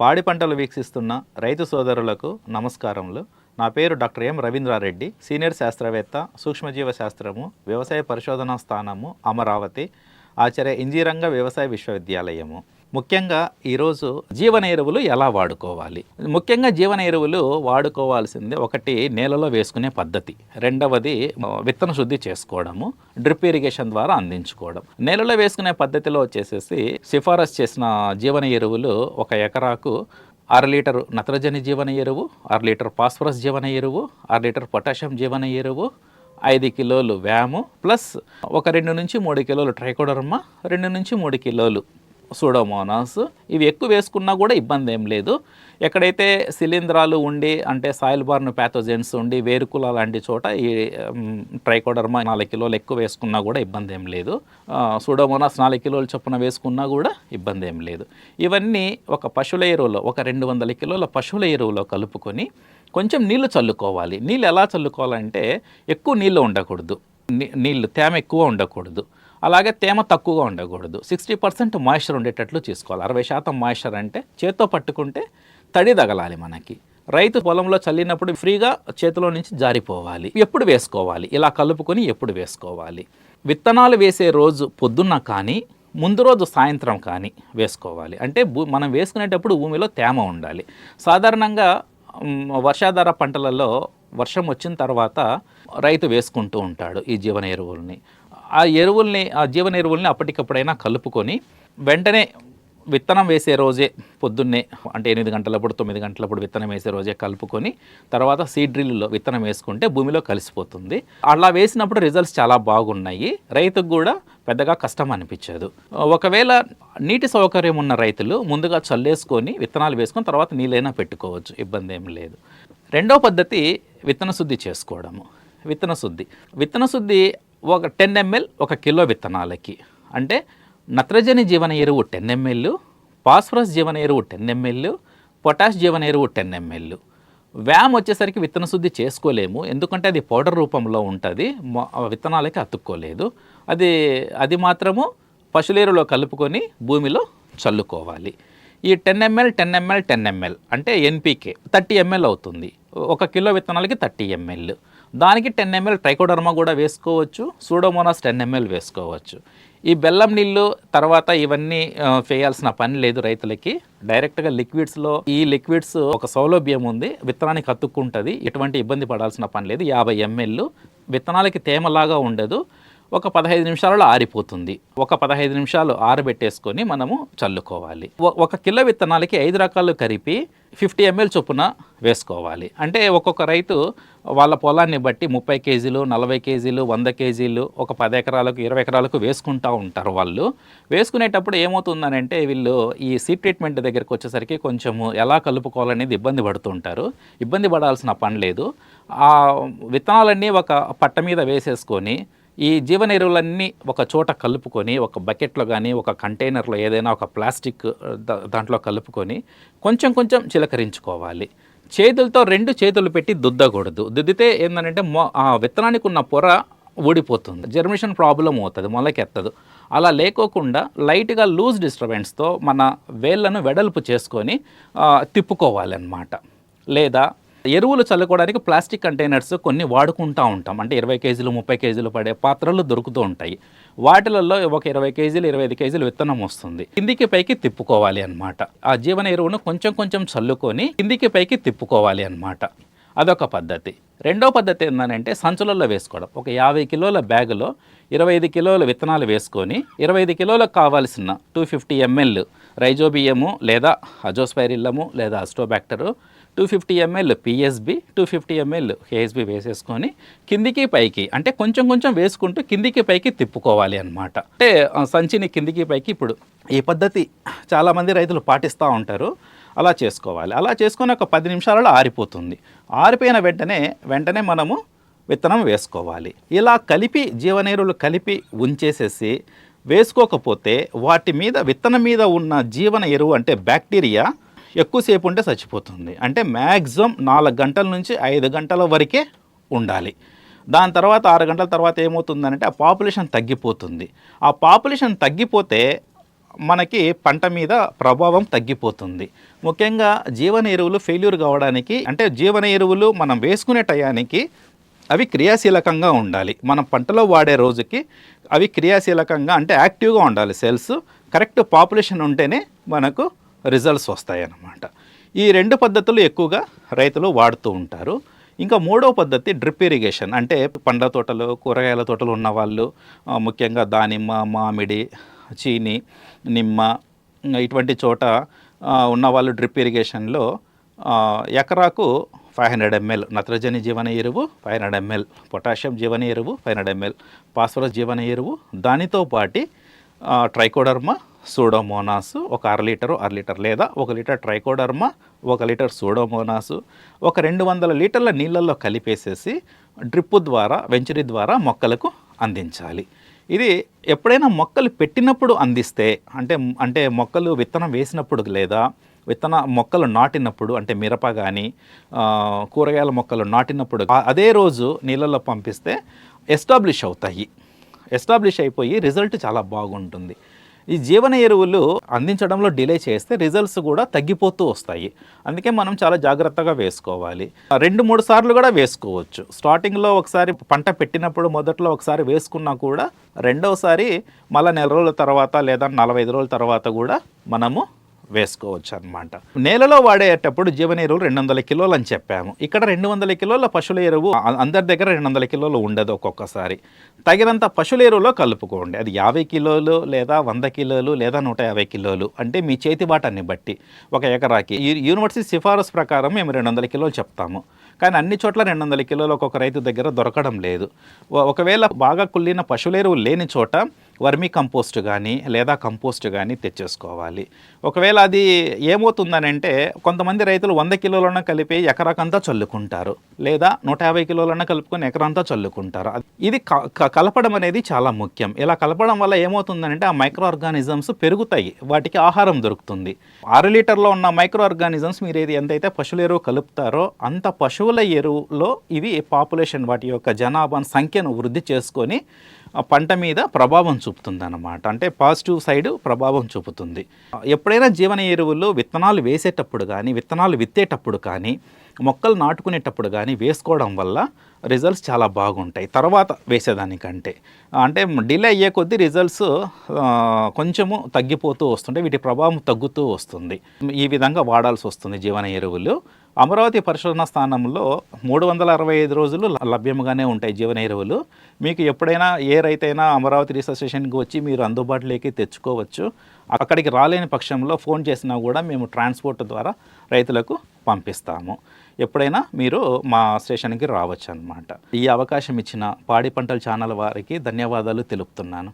పాడి పంటలు వీక్షిస్తున్న రైతు సోదరులకు నమస్కారములు. నా పేరు డాక్టర్ ఎం రవీంద్రారెడ్డి సీనియర్ శాస్త్రవేత్త సూక్ష్మజీవ శాస్త్రము వ్యవసాయ పరిశోధనా స్థానము అమరావతి ఆచార్య ఇంజీరంగ వ్యవసాయ విశ్వవిద్యాలయము. ముఖ్యంగా ఈరోజు జీవన ఎరువులు ఎలా వాడుకోవాలి? ముఖ్యంగా జీవన ఎరువులు వాడుకోవాల్సింది ఒకటి నేలలో వేసుకునే పద్ధతి. రెండవది విత్తన శుద్ధి చేసుకోవడము డ్రిప్ ఇరిగేషన్ ద్వారా అందించుకోవడం. నేలలో వేసుకునే పద్ధతిలో వచ్చేసేసి సిఫారసు చేసిన జీవన ఎరువులు ఒక ఎకరాకు అర లీటర్ నత్రజని జీవన ఎరువు అర లీటర్ ఫాస్ఫరస్ జీవన ఎరువు అర లీటర్ పొటాషియం జీవన ఎరువు ఐదు కిలోలు వ్యాము ప్లస్ ఒక రెండు నుంచి మూడు కిలోలు ట్రైకోడర్మా రెండు నుంచి మూడు కిలోలు సూడోమోనాస్. ఇవి ఎక్కువ వేసుకున్నా కూడా ఇబ్బంది ఏం లేదు. ఎక్కడైతే శిలీంధ్రాలు ఉండి అంటే సాయిల్ బార్న్ ప్యాథోజెన్స్ ఉండి వేరుకుల లాంటి చోట ఈ ట్రైకోడర్మా నాలుగు కిలోలు ఎక్కువ వేసుకున్నా కూడా ఇబ్బంది ఏం లేదు. సూడోమోనాస్ నాలుగు కిలోలు చొప్పున వేసుకున్నా కూడా ఇబ్బంది ఏం లేదు. ఇవన్నీ ఒక పశువుల ఎరువులో ఒక రెండు వందల కిలోల పశువుల ఎరువులో కలుపుకొని కొంచెం నీళ్ళు చల్లుకోవాలి. నీళ్ళు ఎలా చల్లుకోవాలంటే ఎక్కువ నీళ్ళు ఉండకూడదు. నీ- నీళ్ళు తేమ ఎక్కువ ఉండకూడదు. అలాగే తేమ తక్కువగా ఉండకూడదు. సిక్స్టీ పర్సెంట్ మాయిశ్చర్ ఉండేటట్లు చేసుకోవాలి. అరవై శాతం మాయిశ్చర్ అంటే చేత్తో పట్టుకుంటే తడి తగలాలి మనకి. రైతు పొలంలో చల్లినప్పుడు ఫ్రీగా చేతిలో నుంచి జారిపోవాలి. ఎప్పుడు వేసుకోవాలి? ఇలా కలుపుకొని ఎప్పుడు వేసుకోవాలి? విత్తనాలు వేసే రోజు పొద్దున్న కానీ ముందు రోజు సాయంత్రం కానీ వేసుకోవాలి. అంటే భూ మనం వేసుకునేటప్పుడు భూమిలో తేమ ఉండాలి. సాధారణంగా వర్షాధార పంటలలో వర్షం వచ్చిన తర్వాత రైతు వేసుకుంటూ ఉంటాడు ఈ జీవన ఎరువుల్ని. ఆ ఎరువుల్ని ఆ జీవన ఎరువుల్ని అప్పటికప్పుడైనా కలుపుకొని వెంటనే విత్తనం వేసే రోజే పొద్దున్నే అంటే ఎనిమిది గంటలప్పుడు తొమ్మిది గంటలప్పుడు విత్తనం వేసే రోజే కలుపుకొని తర్వాత సీడ్ డ్రిల్లో విత్తనం వేసుకుంటే భూమిలో కలిసిపోతుంది. అలా వేసినప్పుడు రిజల్ట్స్ చాలా బాగున్నాయి. రైతుకు కూడా పెద్దగా కష్టం అనిపించదు. ఒకవేళ నీటి సౌకర్యం ఉన్న రైతులు ముందుగా చల్లేసుకొని విత్తనాలు వేసుకొని తర్వాత నీళ్ళైనా పెట్టుకోవచ్చు. ఇబ్బంది ఏం లేదు. రెండో పద్ధతి విత్తన శుద్ధి చేసుకోవడము. విత్తన శుద్ధి. విత్తన శుద్ధి ఒక టెన్ ఎంఎల్ ఒక కిలో విత్తనాలకి. అంటే నత్రజని జీవన ఎరువు టెన్ ఎంఎల్ ఫాస్ఫరస్ జీవన ఎరువు టెన్ ఎంఎల్ పొటాష్ జీవన ఎరువు టెన్ ఎంఎల్. వ్యామ్ వచ్చేసరికి విత్తన శుద్ధి చేసుకోలేము. ఎందుకంటే అది పౌడర్ రూపంలో ఉంటుంది. విత్తనాలకి అతుక్కోలేదు. అది అది మాత్రము పశులేరులో కలుపుకొని భూమిలో చల్లుకోవాలి. ఈ ten ML ten ML ten ML అంటే ఎన్పికే థర్టీ ఎంఎల్ అవుతుంది. ఒక కిలో విత్తనాలకి థర్టీ ఎంఎల్. దానికి టెన్ ఎంఎల్ ట్రైకోడర్మా కూడా వేసుకోవచ్చు సూడోమోనాస్ టెన్ ఎంఎల్ వేసుకోవచ్చు. ఈ బెల్లం నీళ్ళు తర్వాత ఇవన్నీ చేయాల్సిన వేయాల్సిన పని లేదు రైతులకి. డైరెక్ట్గా లిక్విడ్స్లో ఈ లిక్విడ్స్ ఒక సౌలభ్యం ఉంది విత్తనానికి అతుక్కుంటుంది ఎటువంటి ఇబ్బంది పడాల్సిన పని లేదు. యాభై ఎంఎల్ విత్తనాలకి తేమలాగా ఉండదు. ఒక పదహైదు నిమిషాలలో ఆరిపోతుంది. ఒక పదహైదు నిమిషాలు ఆరబెట్టేసుకొని మనము చల్లుకోవాలి. ఒక కిలో విత్తనాలకి ఐదు రకాలు కలిపి ఫిఫ్టీ ఎంఎల్ చొప్పున వేసుకోవాలి. అంటే ఒక్కొక్క రైతు వాళ్ళ పొలాన్ని బట్టి ముప్పై కేజీలు నలభై కేజీలు వంద కేజీలు ఒక పది ఎకరాలకు ఇరవై ఎకరాలకు వేసుకుంటూ ఉంటారు వాళ్ళు. వేసుకునేటప్పుడు ఏమవుతుందనంటే వీళ్ళు ఈ సీడ్ ట్రీట్మెంట్ దగ్గరికి వచ్చేసరికి కొంచెము ఎలా కలుపుకోవాలనేది ఇబ్బంది పడుతుంటారు. ఇబ్బంది పడాల్సిన పని లేదు. ఆ విత్తనాలన్నీ ఒక పట్ట మీద వేసేసుకొని ఈ జీవన ఎరువులన్నీ ఒక చోట కలుపుకొని ఒక బకెట్లో కానీ ఒక కంటైనర్లో ఏదైనా ఒక ప్లాస్టిక్ దాంట్లో కలుపుకొని కొంచెం కొంచెం చిలకరించుకోవాలి. చేతులతో రెండు చేతులు పెట్టి దుద్దకూడదు. దుద్దితే ఏంటంటే మొ ఆ విత్తనానికి ఉన్న పొర ఊడిపోతుంది. జర్మినేషన్ ప్రాబ్లం అవుతుంది మొలకెత్తదు. అలా లేకోకుండా లైట్గా లూజ్ డిస్టర్బెన్స్తో మన వేళ్ళను వెడల్పు చేసుకొని తిప్పుకోవాలన్నమాట. లేదా ఎరువులు చల్లుకోవడానికి ప్లాస్టిక్ కంటైనర్స్ కొన్ని వాడుకుంటూ ఉంటాం. అంటే ఇరవై కేజీలు ముప్పై కేజీలు పడే పాత్రలు దొరుకుతూ ఉంటాయి. వాటిలలో ఒక ఇరవై కేజీలు ఇరవై ఐదు కేజీలు విత్తనం వస్తుంది. కిందికి పైకి తిప్పుకోవాలి అనమాట ఆ జీవన ఎరువును కొంచెం కొంచెం చల్లుకొని కిందికి పైకి తిప్పుకోవాలి అన్నమాట. అదొక పద్ధతి. రెండో పద్ధతి ఏంటంటే సంచులలో వేసుకోవడం. ఒక యాభై కిలోల బ్యాగులో ఇరవై ఐదు కిలోల విత్తనాలు వేసుకొని ఇరవై ఐదు కిలోలకు కావాల్సిన టూ ఫిఫ్టీ ఎంఎల్ రైజోబియము లేదా అజోస్పైరిల్లము లేదా azotobacter two fifty ML PSB two fifty ML KSB వేసేసుకొని కిందికి పైకి అంటే కొంచెం కొంచెం వేసుకుంటూ కిందికి పైకి తిప్పుకోవాలి అన్నమాట. అంటే సంచిని కిందికి పైకి ఇప్పుడు ఈ పద్ధతి చాలామంది రైతులు పాటిస్తూ ఉంటారు. అలా చేసుకోవాలి. అలా చేసుకొని ఒక పది నిమిషాలలో ఆరిపోతుంది. ఆరిపోయిన వెంటనే వెంటనే మనము విత్తనం వేసుకోవాలి. ఇలా కలిపి జీవనీరులు కలిపి ఉంచేసేసి వేసుకోకపోతే వాటి మీద విత్తనం మీద ఉన్న జీవన ఎరువు అంటే బ్యాక్టీరియా ఎక్కువసేపు ఉంటే చచ్చిపోతుంది అంటే మ్యాక్సిమం నాలుగు గంటల నుంచి ఐదు గంటల వరకే ఉండాలి. దాని తర్వాత ఆరు గంటల తర్వాత ఏమవుతుందంటే ఆ పాపులేషన్ తగ్గిపోతుంది. ఆ పాపులేషన్ తగ్గిపోతే మనకి పంట మీద ప్రభావం తగ్గిపోతుంది. ముఖ్యంగా జీవన ఎరువులు ఫెయిల్యూర్ కావడానికి అంటే జీవన ఎరువులు మనం వేసుకునే టయానికి అవి క్రియాశీలకంగా ఉండాలి. మనం పంటలో వాడే రోజుకి అవి క్రియాశీలకంగా అంటే యాక్టివ్గా ఉండాలి సెల్స్. కరెక్ట్ పాపులేషన్ ఉంటేనే మనకు రిజల్ట్స్ వస్తాయి అన్నమాట ఈ రెండు పద్ధతులు ఎక్కువగా రైతులు వాడుతూ ఉంటారు. ఇంకా మూడో పద్ధతి డ్రిప్ ఇరిగేషన్. అంటే పండ్ల తోటలు కూరగాయల తోటలు ఉన్న వాళ్ళు ముఖ్యంగా దానిమ్మ మామిడి చీని నిమ్మ ఇటువంటి చోట ఉన్నవాళ్ళు ఉన్న వాళ్ళు డ్రిప్ ఇరిగేషన్లో ఎకరాకు ఫైవ్ హండ్రెడ్ ఎంఎల్ నత్రజని జీవన ఎరువు ఫైవ్ హండ్రెడ్ ఎంఎల్ పొటాషియం జీవన ఎరువు ఫైవ్ హండ్రెడ్ ఎంఎల్ ఫాస్ఫరస్ జీవన ఎరువు. దానితో పాటి ట్రైకోడర్మా సూడోమోనాస్ ఒక అర లీటరు అర లీటర్ లేదా ఒక లీటర్ ట్రైకోడర్మా ఒక లీటర్ సూడోమోనాసు. ఒక రెండు వందల లీటర్ల నీళ్ళల్లో కలిపేసేసి డ్రిప్ ద్వారా వెంచరీ ద్వారా మొక్కలకు అందించాలి. ఇది ఎప్పుడైనా మొక్కలు పెట్టినప్పుడు అందిస్తే అంటే అంటే మొక్కలు విత్తనం వేసినప్పుడు లేదా విత్తన మొక్కలు నాటినప్పుడు అంటే మిరప కానీ కూరగాయల మొక్కలు నాటినప్పుడు అదే రోజు నీళ్ళల్లో పంపిస్తే ఎస్టాబ్లిష్ అవుతాయి. ఎస్టాబ్లిష్ అయిపోయి రిజల్ట్ చాలా బాగుంటుంది. ఈ జీవన ఎరువులు అందించడంలో డిలే చేస్తే రిజల్ట్స్ కూడా తగ్గిపోతూ వస్తాయి. అందుకే మనం చాలా జాగ్రత్తగా వేసుకోవాలి. రెండు మూడు సార్లు కూడా వేసుకోవచ్చు. స్టార్టింగ్లో ఒకసారి పంట పెట్టినప్పుడు మొదట్లో ఒకసారి వేసుకున్నా కూడా రెండవసారి మళ్ళీ నెల రోజుల తర్వాత లేదా నలభై ఐదు రోజుల తర్వాత కూడా మనము వేసుకోవచ్చు అనమాట నేలలో వాడేటప్పుడు జీవన ఎరువులు రెండు వందల కిలోలు అని చెప్పాము. ఇక్కడ రెండు వందల కిలోల పశువుల ఎరువు అందరి దగ్గర రెండు వందల కిలోలు ఉండదు ఒక్కొక్కసారి. తగినంత పశువుల ఎరువులో కలుపుకోండి. అది యాభై కిలోలు లేదా వంద కిలోలు లేదా నూట యాభై కిలోలు అంటే మీ చేతి బాటాన్ని బట్టి. ఒక ఎకరాకి. యూనివర్సిటీ సిఫారసు ప్రకారం మేము రెండు వందల కిలోలు చెప్తాము. కానీ అన్ని చోట్ల రెండు వందల కిలోలు ఒక్కొక్క రైతు దగ్గర దొరకడం లేదు. ఒకవేళ బాగా కుళ్ళిన పశువుల ఎరువు లేని చోట వర్మీ కంపోస్ట్ కానీ లేదా కంపోస్ట్ కానీ తెచ్చేసుకోవాలి. ఒకవేళ అది ఏమవుతుందనంటే కొంతమంది రైతులు వంద కిలోలన్న కలిపి ఎకరాకంతా చల్లుకుంటారు. లేదా నూట యాభై కిలోలన్న కలుపుకొని ఎకరంతా చల్లుకుంటారు. ఇది క- క- కలపడం అనేది చాలా ముఖ్యం. ఇలా కలపడం వల్ల ఏమవుతుందంటే ఆ మైక్రో ఆర్గానిజమ్స్ పెరుగుతాయి. వాటికి ఆహారం దొరుకుతుంది. ఆరు లీటర్లో ఉన్న మైక్రో ఆర్గానిజమ్స్ మీరు ఏది ఎంతైతే పశువుల ఎరువు కలుపుతారో అంత పశువుల ఎరువులో ఇవి పాపులేషన్ వాటి యొక్క జనాభా సంఖ్యను వృద్ధి చేసుకొని పంట మీద ప్రభావం చూపుతుంది అన్నమాట అంటే పాజిటివ్ సైడ్ ప్రభావం చూపుతుంది. ఎప్పుడైనా జీవన ఎరువులు విత్తనాలు వేసేటప్పుడు కానీ విత్తనాలు విత్తేటప్పుడు కానీ మొక్కలు నాటుకునేటప్పుడు కానీ వేసుకోవడం వల్ల రిజల్ట్స్ చాలా బాగుంటాయి. తర్వాత వేసేదానికంటే. అంటే డిలే అయ్యే కొద్దీ రిజల్ట్స్ కొంచెము తగ్గిపోతూ వస్తుంటే వీటి ప్రభావం తగ్గుతూ వస్తుంది. ఈ విధంగా వాడాల్సి వస్తుంది జీవన ఎరువులు. అమరావతి పరిశోధన స్థానంలో మూడు వందల అరవై ఐదు రోజులు లభ్యంగానే ఉంటాయి జీవన ఎరువులు. మీకు ఎప్పుడైనా ఏ రైతైనా అమరావతి రీసెర్చ్ స్టేషన్కి వచ్చి మీరు అందుబాటులోకి తెచ్చుకోవచ్చు. అక్కడికి రాలేని పక్షంలో ఫోన్ చేసినా కూడా మేము ట్రాన్స్పోర్ట్ ద్వారా రైతులకు పంపిస్తాము. ఎప్పుడైనా మీరు మా స్టేషన్కి రావచ్చు అనమాట ఈ అవకాశం ఇచ్చిన పాడి పంటల ఛానల్ వారికి ధన్యవాదాలు తెలుపుతున్నాను.